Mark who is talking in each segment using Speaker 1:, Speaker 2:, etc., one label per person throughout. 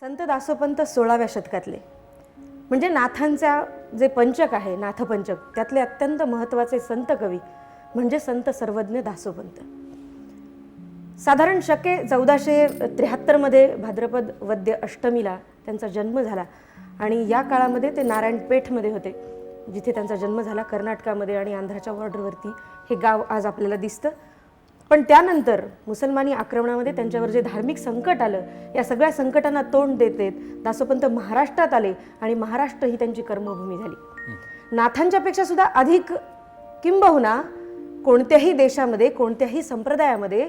Speaker 1: संत दासोपंत सोळाव्या शतकातले. म्हणजे नाथांचा जे पंचक आहे नाथपंचक त्यातले अत्यंत महत्त्वाचे संत कवी म्हणजे संत सर्वज्ञ दासोपंत साधारण शके चौदाशे त्र्याहत्तरमध्ये भाद्रपद वद्य अष्टमीला त्यांचा जन्म झाला आणि या काळामध्ये ते नारायणपेठमध्ये होते जिथे त्यांचा जन्म झाला कर्नाटकामध्ये आणि आंध्राच्या बॉर्डरवरती हे गाव आज आपल्याला दिसतं. पण त्यानंतर मुसलमानी आक्रमणामध्ये त्यांच्यावर जे धार्मिक संकट आलं या सगळ्या संकटांना तोंड देत देत दासोपंत महाराष्ट्रात आले आणि महाराष्ट्र ही त्यांची कर्मभूमी झाली. नाथांच्यापेक्षा सुद्धा अधिक किंबहुना कोणत्याही देशामध्ये कोणत्याही संप्रदायामध्ये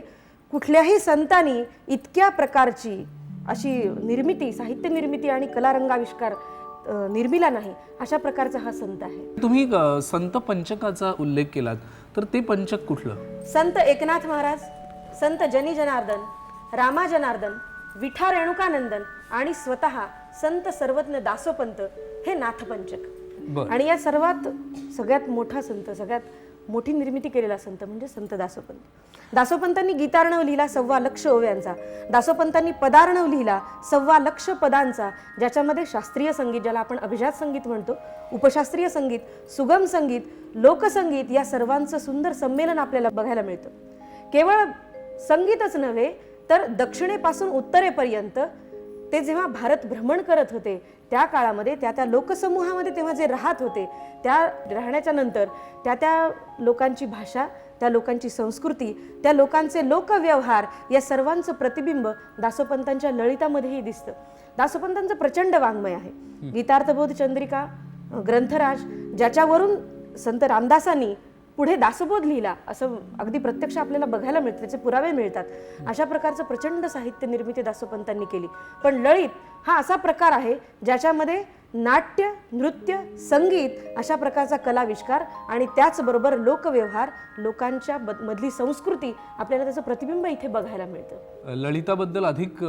Speaker 1: कुठल्याही संतांनी इतक्या प्रकारची अशी निर्मिती साहित्य निर्मिती आणि कलारंगाविष्कार निर्मिला नाही. अशा प्रकारचा हा संत आहे.
Speaker 2: तुम्ही संत पंचकाचा उल्लेख केलात तर ते पंचक कुठलं?
Speaker 1: संत एकनाथ महाराज संत जनी जनार्दन रामा जनार्दन विठा रेणुकानंदन आणि स्वतः संत सर्वज्ञ दासोपंत हे नाथपंचक. आणि या सर्वात सगळ्यात मोठा संत सगळ्यात मोठी निर्मिती केलेला संत म्हणजे संत दासोपंत. दासोपंतांनी गीतार्णव लिहिला सव्वा लक्ष ओव्यांचा दासोपंतांनी पदार्णव लिहिला सव्वा लक्ष पदांचा ज्याच्यामध्ये शास्त्रीय संगीत ज्याला आपण अभिजात संगीत म्हणतो उपशास्त्रीय संगीत सुगम संगीत लोकसंगीत या सर्वांचं सुंदर संमेलन आपल्याला बघायला मिळतं. केवळ संगीतच नव्हे तर दक्षिणेपासून उत्तरेपर्यंत ते जेव्हा भारत भ्रमण करत होते त्या काळामध्ये त्या त्या लोकसमूहामध्ये तेव्हा जे राहत होते त्या राहण्याच्या नंतर त्या त्या लोकांची भाषा त्या लोकांची संस्कृती त्या लोकांचे लोकव्यवहार या सर्वांचं प्रतिबिंब दासोपंतांच्या ललितामध्येही दिसतं. दासोपंतांचं प्रचंड वाङ्मय आहे. गीतार्थबोध चंद्रिका ग्रंथराज ज्याच्यावरून संत रामदासांनी पुढे दासबोध लिहिला असं अगदी प्रत्यक्ष आपल्याला बघायला मिळतं त्याचे पुरावे मिळतात. अशा प्रकारचं प्रचंड साहित्य निर्मिती दासोपंतांनी केली. पण लळित हा असा प्रकार आहे ज्याच्यामध्ये नाट्य नृत्य संगीत अशा प्रकारचा कलाविष्कार आणि त्याचबरोबर लोकव्यवहार लोकांच्या मधली संस्कृती आपल्याला त्याचं प्रतिबिंब इथे बघायला मिळतं.
Speaker 2: ललिताबद्दल अधिक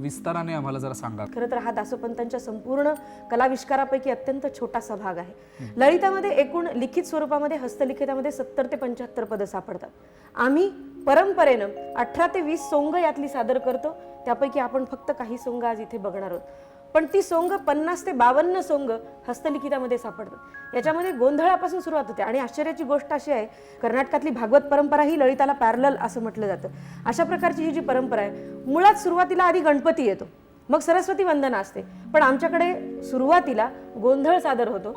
Speaker 2: विस्ताराने आम्हाला जरा सांगा.
Speaker 1: खरं तर हा दासोपंतांच्या संपूर्ण कलाविष्कारापैकी अत्यंत छोटासा भाग आहे. ललितामध्ये एकूण लिखित स्वरूपामध्ये हस्तलिखितामध्ये सत्तर ते पंच्याहत्तर पदं सापडतात. आम्ही परंपरेनं अठरा ते वीस सोंग यातली सादर करतो. त्यापैकी आपण फक्त काही सोंग आज इथे बघणार आहोत. पण ती सोंग पन्नास ते बावन्न सोंग हस्तलिखितामध्ये सापडतात. याच्यामध्ये गोंधळापासून सुरुवात होते आणि आश्चर्याची गोष्ट अशी आहे कर्नाटकातली भागवत परंपरा ही ललिताला पॅरल असं म्हटलं जातं. अशा प्रकारची ही जी परंपरा आहे मुळात सुरुवातीला आधी गणपती येतो मग सरस्वती वंदना असते. पण आमच्याकडे सुरुवातीला गोंधळ सादर होतो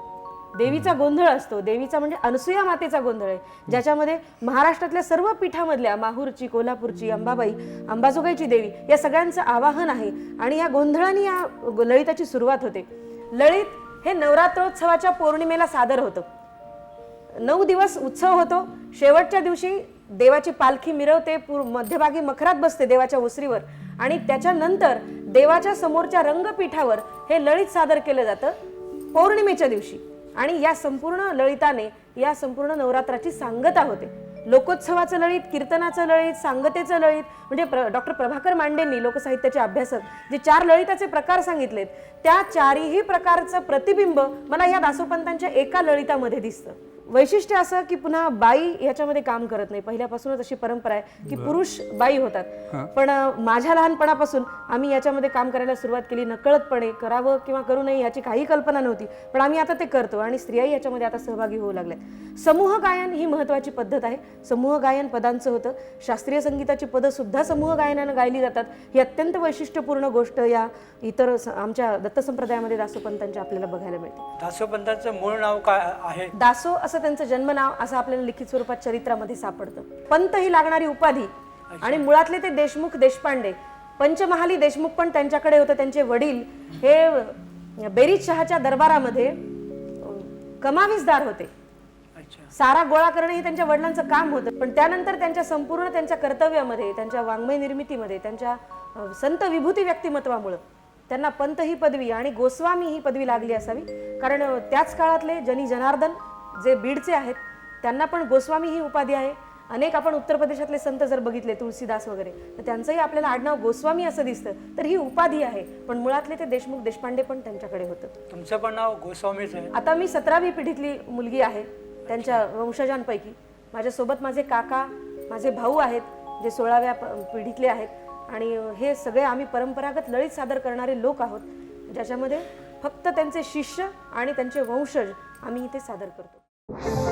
Speaker 1: देवीचा गोंधळ असतो. देवीचा म्हणजे अनसुया मातेचा गोंधळ आहे. ज्याच्यामध्ये महाराष्ट्रातल्या सर्व पीठामधल्या माहूरची कोल्हापूरची अंबाबाई अंबाजोगाईची देवी या सगळ्यांचं आवाहन आहे आणि या गोंधळाने या ललिताची सुरुवात होते. ललित हे नवरात्रोत्सवाच्या पौर्णिमेला सादर होतं. नऊ दिवस उत्सव होतो. शेवटच्या दिवशी देवाची पालखी मिरवते पूर मध्यभागी मखरात बसते देवाच्या ओसरीवर आणि त्याच्यानंतर देवाच्या समोरच्या रंगपीठावर हे ललित सादर केलं जातं पौर्णिमेच्या दिवशी. आणि या संपूर्ण लळिताने या संपूर्ण नवरात्राची सांगता होते. लोकोत्सवाचं लळीत कीर्तनाचं लळीत सांगतेचं लळीत म्हणजे प्र डॉक्टर प्रभाकर मांडेंनी लोकसाहित्याचे अभ्यासक जे चार लळिताचे प्रकार सांगितलेत त्या चारही प्रकारचं प्रतिबिंब मला या दासोपंतांच्या एका लळितामध्ये दिसतं. वैशिष्ट्य असं की पुन्हा बाई याच्यामध्ये काम करत नाही. पहिल्यापासूनच अशी परंपरा आहे की पुरुष बाई होतात. पण माझ्या लहानपणापासून आम्ही याच्यामध्ये काम करायला सुरुवात केली नकळतपणे करावं किंवा करू नये याची काही कल्पना नव्हती. पण आम्ही आता ते करतो आणि स्त्रियाही याच्यामध्ये आता सहभागी होऊ लागल्यात समूह गायन ही महत्वाची पद्धत आहे. समूह गायन पदांचं होतं. शास्त्रीय संगीताची पदं सुद्धा समूह गायनानं गायली जातात. ही अत्यंत वैशिष्ट्यपूर्ण गोष्ट या इतर आमच्या दत्त संप्रदायामध्ये दासोपंतांच्या आपल्याला बघायला मिळते.
Speaker 3: दासोपंतांचं मूळ नाव काय आहे?
Speaker 1: दासो असं त्यांचं जन्मनाव असं आपल्याला लिखित स्वरूपात चरित्रामध्ये सापडतं. पंत ही लागणारी उपाधी आणि मुळातले ते देशमुख देशपांडे पंचमहाली देशमुख पण त्यांच्याकडे होतं. त्यांचे वडील हे बेरीज शहाच्या दरबारामध्ये कमावीसदार होते. सारा गोळा करणे हे त्यांच्या वडिलांचं काम होतं. पण त्यानंतर त्यांच्या संपूर्ण त्यांच्या कर्तव्यामध्ये त्यांच्या वाङ्मय निर्मितीमध्ये त्यांच्या संत विभूती व्यक्तिमत्वामुळं त्यांना पंत ही पदवी आणि गोस्वामी ही पदवी लागली असावी. कारण त्याच काळातले जनी जनार्दन जे बीडचे आहेत त्यांना पण गोस्वामी ही उपाधी आहे. अनेक आपण उत्तर प्रदेशातले संत जर बघितले तुळशीदास वगैरे तर त्यांचंही आपल्याला आडनाव गोस्वामी असं दिसतं. तर ही उपाधी आहे पण मुळातले ते देशमुख देशपांडे पण त्यांच्याकडे होतं.
Speaker 3: तुमचं पण नाव गोस्वामीच आहे.
Speaker 1: आता मी सतरावी पिढीतली मुलगी आहे त्यांच्या वंशजांपैकी. माझ्यासोबत माझे काका माझे भाऊ आहेत जे सोळाव्या पिढीतले आहेत. आणि हे सगळे आम्ही परंपरागत लळीत सादर करणारे लोक आहोत. ज्याच्यामध्ये फक्त त्यांचे शिष्य आणि त्यांचे वंशज आम्ही इथे सादर करतो. you